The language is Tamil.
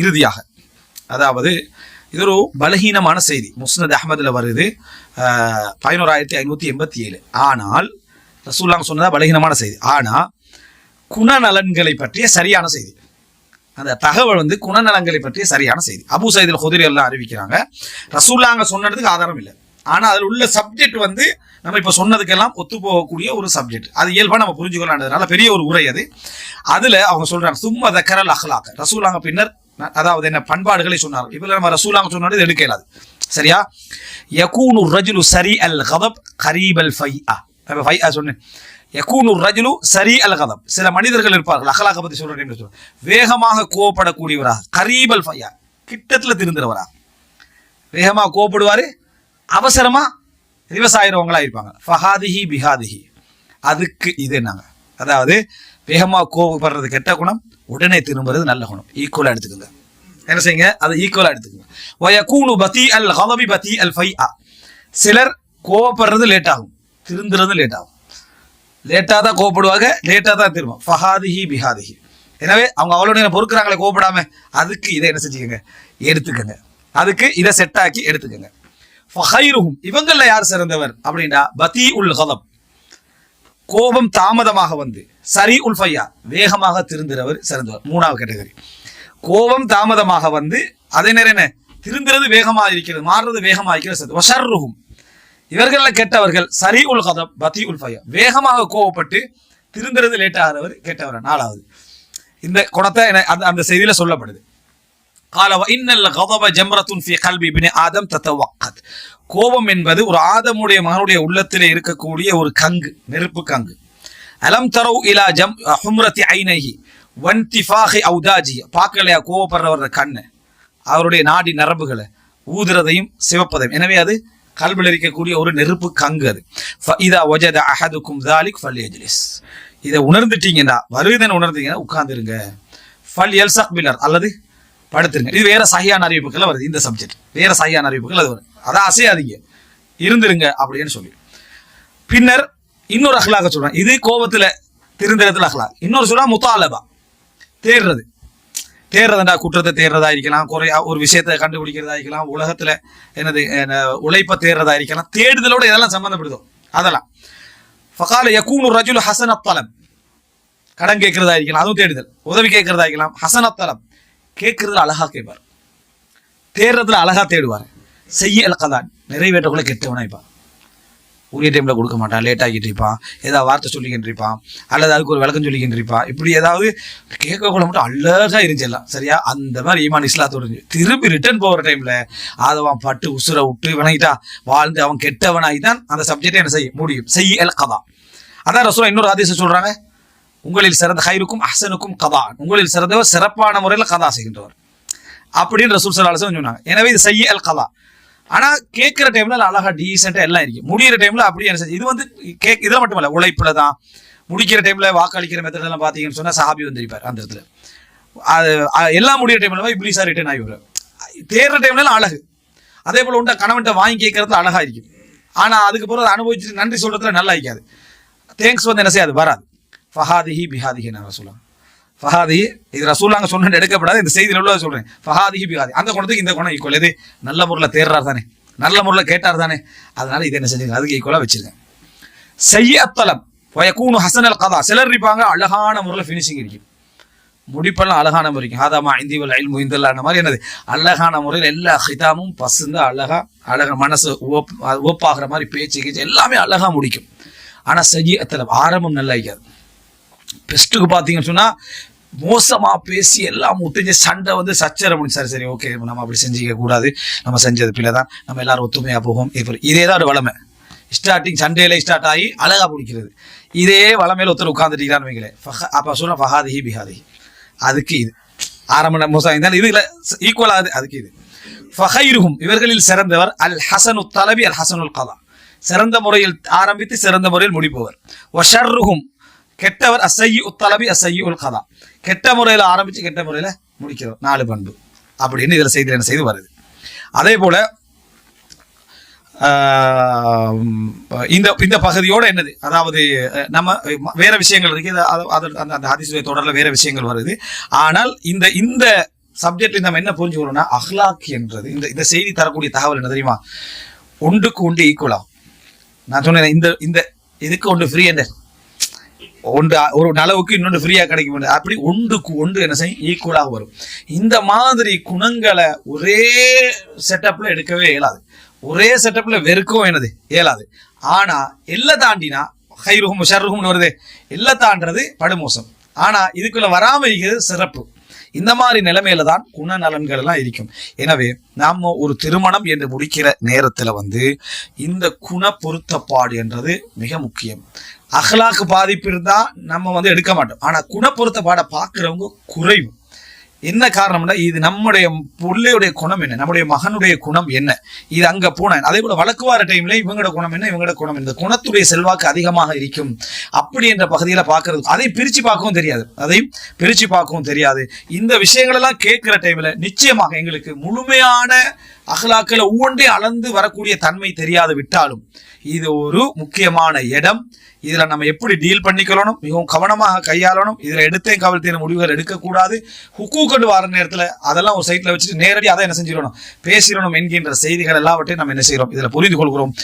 இறுதியாக. அதாவது இது ஒரு பலகீனமான செய்தி. முஸ்னத் அஹமதுல வருது. பதினோராயிரத்தி ஐநூற்றி எண்பத்தி ஏழு. ஆனால் ரசூல்லாங்க சொன்னதா பலகீனமான செய்தி. ஆனால் குணநலன்களை பற்றிய சரியான செய்தி. அந்த தகவல் வந்து குணநலன்களை பற்றிய சரியான செய்தி. அபு சைதில் ஹுதிரி எல்லாம் அறிவிக்கிறாங்க. ரசூல்லாங்க சொன்னதுக்கு ஆதாரம் இல்லை. ஆனால் அதில் உள்ள சப்ஜெக்ட் வந்து நம்ம இப்போ சொன்னதுக்கெல்லாம் ஒத்து போகக்கூடிய ஒரு சப்ஜெக்ட் அது இயல்பாக நம்ம புரிஞ்சுக்கலான்றதுனால பெரிய ஒரு உரை அது. அதில் அவங்க சொல்கிறாங்க சும்மா தக்கரல் அஹ்லாக்க ரசூலாங்க பின்னர் அதாவது என்ன பண்பாடுகளை சொன்னார் இப்போ நம்ம ரசூலாங்க சொன்னது இது எடுக்க இயலாது சரியா? யகூனு ரஜுலு சரி அல் கதப் கரீபல் ஃபைஆ. ஃபை ஃபைஆ சொன்னேன் யகூனு ரஜுலு சரி அல் கதப். சில மனிதர்கள் இருப்பார்கள். அகலாக பற்றி சொல்றேன் என்று சொல்றேன் வேகமாக கோவப்படக்கூடியவராக கரீபல் ஃபையா கிட்டத்தில் திருந்துறவரா? வேகமாக கோவப்படுவார்? அவசரமா ரிவர்ஸ் இருப்பாங்க. ஃபஹாதிஹி பிஹாதிஹி. அதுக்கு இது என்னங்க? அதாவது வேகமாக கோவப்படுறது கெட்ட குணம் உடனே திரும்புறது நல்ல குணம். ஈக்குவலாக எடுத்துக்கோங்க. என்ன செய்யுங்க? அதை ஈக்குவலாக எடுத்துக்கோங்க. வயக்கூனு பதி அல் ஹலபி பதி அல் ஃபை சிலர் கோவப்படுறது லேட் ஆகும். திருந்துறது லேட் ஆகும். லேட்டாக தான் கோவப்படுவாங்க லேட்டாக தான் திரும்பும் ஃபஹாதிஹி பிஹாதிஹி. எனவே அவங்க அவ்வளோ நேரம் பொறுக்கிறாங்களே கோவப்படாம அதுக்கு இதை என்ன செஞ்சுக்கோங்க? எடுத்துக்கோங்க. அதுக்கு இதை செட் ஆக்கி எடுத்துக்கோங்க. ஃபஹைருஹும். இவங்களில் யார் சிறந்தவர் அப்படின்னா பதி உல் ஹதப் கோபம் தாமதமாக வந்து சரி உல் ஃபையா வேகமாக திருந்துறவர் சிறந்தவர் மூணாவது கேட்டகரி கோபம் தாமதமாக வந்து அதே நேரம் என்ன திருந்துறது வேகமாக இருக்கிறது மாறுறது வேகமாக இருக்கிறது சிறந்தது. வஷர்ருஹும் இவர்களில் கெட்டவர்கள் சரி உல் கதப் பதி உல் ஃபையா வேகமாக கோவப்பட்டு திருந்துறது லேட் ஆகிறவர் கெட்டவர் நாலாவது இந்த குணத்தை என- அந்த அந்த செய்தியில சொல்லப்படுது قال وان الغضب جمره في قلب ابن ادم تتوقد கோபம் என்பது ஒரு ஆதமுடைய மகனுடைய உள்ளத்திலே இருக்கக்கூடிய ஒரு கங்கு நெருப்பு கங்கு. அலம் தரவு இலா ஜம் ஹும்ரத்தி ஐநகி வன்திஃபாஹி அவுதாஜி பார்க்கலையா? கோவப்படுறவர கண்ணு. அவருடைய நாடி நரம்புகளை ஊதுறதையும் சிவப்பதையும். எனவே அது கல்வியில் இருக்கக்கூடிய ஒரு நெருப்பு கங்கு அது. இதா ஒஜத அஹதுக்கும் தாலிக் ஃபல் எஜ்லிஸ் இதை உணர்ந்துட்டீங்கன்னா வருவதன் உணர்ந்தீங்கன்னா உட்காந்துருங்க ஃபல் எல்சக் பில்லர் அல்லது படுத்துருங்க. இது வேற சகியான அறிவிப்புகள் வருது இந்த சப்ஜெக்ட் வேற சகியான அறிவிப்புகள் அது வரும் அதான் அசையாதீங்க. இருந்துருங்க அப்படின்னு சொல்லி. பின்னர் இன்னொரு அஹ்லாக சொல்றேன். இது கோபத்துல திருந்திரத்தில் அஹ்லா இன்னொரு சொல்றா முத்தாலபா. தேடுறது. தேடுறதுண்டா குற்றத்தை தேடுறதா இருக்கலாம். குறை ஒரு விஷயத்தை கண்டுபிடிக்கிறதா இருக்கலாம். உலகத்துல என்னது என்ன, உழைப்பை தேடுறதா இருக்கலாம். தேடுதலோட இதெல்லாம் சம்மந்தப்படுதோ அதெல்லாம். ஃபகால யக்கூனு ரஜுல் ஹசனத்தலம். கடன் கேட்கறதா இருக்கலாம். அதுவும் தேடுதல். உதவி கேட்கறதா இருக்கலாம். ஹசனத்தலம். கேட்கறதுல அழகா கேட்பார். தேடுறதுல அழகா தேடுவார். செய்ய இலக்கதான். நிறைவேற்றக்குள்ள கெட்டவனாயிருப்பான் உரிய டைமில் கொடுக்க மாட்டான் லேட் ஆகிட்டு இருப்பான். ஏதாவது வார்த்தை சொல்லிக்கிட்டு இருப்பான். அல்லது அதுக்கு ஒரு விளக்கம் சொல்லிக்கிட்டு இருப்பான். இப்படி ஏதாவது கேட்கக்குள்ள மட்டும் அழகாக இருந்துச்சிடலாம் சரியா? அந்த மாதிரி ஈமான் இஸ்லாத்தோட இருந்துச்சு. திரும்பி ரிட்டர்ன் போகிற டைமில் அதை அவன் பட்டு உசுரை விட்டு வணங்கிட்டா வாழ்ந்து அவன் கெட்டவனாகி தான் அந்த சப்ஜெக்டை என்ன செய்ய முடியும். செய்ய இல் கதா அதான் ரசோலா இன்னொரு ஆதேசம் சொல்கிறாங்க உங்களில் சிறந்த ஹைருக்கும் அஹ்சனுக்கும் கதா. உங்களில் சிறந்தவர் சிறப்பான முறையில் கதா செய்கின்றவர். அப்படின்னு ரசூல் சலாசன் சொன்னாங்க. எனவே இது செய்ய அல் கதா ஆனா கேட்கிற டைம்ல அழகா டீசெண்டா எல்லாம் இருக்கு. முடிகிற டைம்ல அப்படியே என்ன செய்யுது? இது வந்து கேக் இதில் மட்டும் இல்லை உழைப்புல தான். முடிக்கிற டைம்ல வாக்களிக்கிற மெத்தட் எல்லாம் பாத்தீங்கன்னு சொன்னா சாபி வந்திருப்பார் அந்த இடத்துல. அது எல்லாம் முடிகிற டைம்ல சார் ரிட்டர்ன் ஆகி தேர்ற தேடுற டைம்ல அழகு. அதே போல உண்டா கணவன்கிட்ட வாங்கி கேட்கறதுல அழகா இருக்கும் ஆனா அதுக்கு பிறகு அதை அனுபவிச்சுட்டு நன்றி சொல்றதுல நல்லா இருக்காது. தேங்க்ஸ் வந்து என்ன செய்யாது வராது. ஃபஹாதிஹி பிஹாதிஹி நான் சொல்லலாம் ஃபஹாதி இது ரசூலாங்க சொன்ன எடுக்கப்படாது இந்த செய்தியில் உள்ள சொல்கிறேன் ஃபஹாதிஹி பிஹாதி. அந்த குணத்துக்கு இந்த குணம் ஈக்குவல் எது? நல்ல முறையில் தேர்றார் தானே. நல்ல முறையில் கேட்டார் தானே. அதனால இதை என்ன செஞ்சுங்க அதுக்கு ஈக்குவலாக வச்சுருக்கேன் செய்ய அத்தலம் வயக்கூனு ஹசன் அல் கதா. சிலர் இருப்பாங்க அழகான முறையில் ஃபினிஷிங் இருக்கும் முடிப்பெல்லாம் அழகான முறை இருக்கும் ஹாதாமா இந்தி வல் ஐல் முயந்தல்லான மாதிரி என்னது? அழகான முறையில் எல்லா ஹிதாமும் பசுந்து அழகா அழகா மனசு ஓப் ஓப்பாகிற மாதிரி பேச்சு கீச்சு எல்லாமே அழகா முடிக்கும். ஆனால் செய்யத்தலம் ஆரம்பம் நல்லா இருக்காது. பெஸ்ட்டுக்கு பார்த்தீங்கன்னு சொன்னால் மோசமாக பேசி எல்லாம் ஒத்துஞ்சு சண்டை வந்து சச்சரவு முடிஞ்சு சரி சரி ஓகே நம்ம அப்படி செஞ்சுக்க கூடாது. நம்ம செஞ்சது பிள்ளை தான் நம்ம எல்லாரும் ஒத்துமையாக போகும். இப்போ இதே தான் ஒரு வளமை. ஸ்டார்டிங் சண்டேல ஸ்டார்ட் ஆகி அழகாக பிடிக்கிறது. இதே வளமையில் ஒருத்தர் உட்காந்துட்டீங்களான்னு வைங்களேன். ஃபஹ- அப்ப சொல்ல ஃபஹாதிஹி பிஹாதிஹி. அதுக்கு இது. ஆரம்ப மோசம் இருந்தாலும் இதுல ஈக்குவல் ஆகுது. அதுக்கு இது. ஃபஹைருஹும் இவர்களில் சிறந்தவர் அல் ஹசனு தலபி அல் ஹசனுல் கலா சிறந்த முறையில் ஆரம்பித்து சிறந்த முறையில் முடிப்பவர். ஒஷர்ருகும் கெட்டவர் அசையு உத்தலபி அசையு உல் கதா. கெட்ட முறையில் ஆரம்பித்து கெட்ட முறையில் முடிக்கிறோம். நாலு பண்பு. அப்படின்னு இதில் செய்தி என்ன செய்து வருது? அதே போல் இந்த இந்த பகுதியோட என்னது? அதாவது நம்ம வேற விஷயங்கள் இருக்கு. அது- அது- அந்த அந்த ஹதீஸ் தொடரில் வேற விஷயங்கள் வருது. ஆனால் இந்த இந்த சப்ஜெக்ட்ல நம்ம என்ன புரிஞ்சுக்கணும்னா அஹ்லாக் என்றது இந்த இந்த செய்தி தரக்கூடிய தகவல் என்ன தெரியுமா? ஒன்றுக்கு ஒன்று ஈக்குவலாகும் நான் சொன்னேன் இந்த இந்த இதுக்கு ஒன்று ஃப்ரீ என்ன ஒன்று ஒரு அளவுக்கு இன்னொன்று ஃப்ரீயாக கிடைக்கும் அப்படி ஒன்றுக்கு ஒன்று என்ன செய்யும்? ஈக்குவலாக வரும். இந்த மாதிரி குணங்களை ஒரே செட்டப்பில் எடுக்கவே இயலாது. ஒரே செட்டப்பில் வெறுக்கவும் என்னது? இயலாது. ஆனால் எல்லாம் தாண்டினா ஹைருகும் ஷர்ருகும்னு வருது. எல்லாம் தாண்டது படுமோசம். ஆனால் இதுக்குள்ளே வராமல் இருக்கிறது சிறப்பு. இந்த மாதிரி நிலைமையில தான் குணநலன்கள் எல்லாம் இருக்கும். எனவே நாம ஒரு திருமணம் என்று முடிக்கிற நேரத்துல வந்து இந்த குண பொருத்தப்பாடு என்றது மிக முக்கியம். அகலாக்கு பாதிப்பு இருந்தா நம்ம வந்து எடுக்க மாட்டோம். ஆனா குண பொருத்தப்பாடை பார்க்கிறவங்க குறைவு. என்ன காரணம்னா இது நம்முடைய பிள்ளையுடைய குணம் என்ன? நம்முடைய மகனுடைய குணம் என்ன? இது அங்க போன அதே போல வழக்குவார டைம்ல இவங்களோட குணம் என்ன? இவங்களோட குணம் இந்த குணத்துடைய செல்வாக்கு அதிகமாக இருக்கும். அப்படி என்ற பகுதியில பார்க்கறது அதை பிரிச்சு பார்க்கவும் தெரியாது. அதையும் பிரிச்சு பார்க்கவும் தெரியாது. இந்த விஷயங்கள் எல்லாம் கேட்கிற டைம்ல நிச்சயமாக எங்களுக்கு முழுமையான அகலாக்களை ஒவ்வொன்றே அளந்து வரக்கூடிய தன்மை தெரியாது விட்டாலும் இது ஒரு முக்கியமான இடம். இதுல நம்ம எப்படி டீல் பண்ணிக்கணும் மிகவும் கவனமாக கையாளணும். இதுல எடுத்தே கவலத்தின முடிவுகள் எடுக்கக்கூடாது. ஹுக்கூக்கண்டு வர நேரத்துல அதெல்லாம் ஒரு சைட்ல வச்சுட்டு நேரடி அதை என்ன செஞ்சிடணும்? பேசிடணும் என்கின்ற செய்திகள் எல்லாவற்றையும் நம்ம என்ன செய்யறோம்? இதுல புரிந்து கொள்கிறோம்.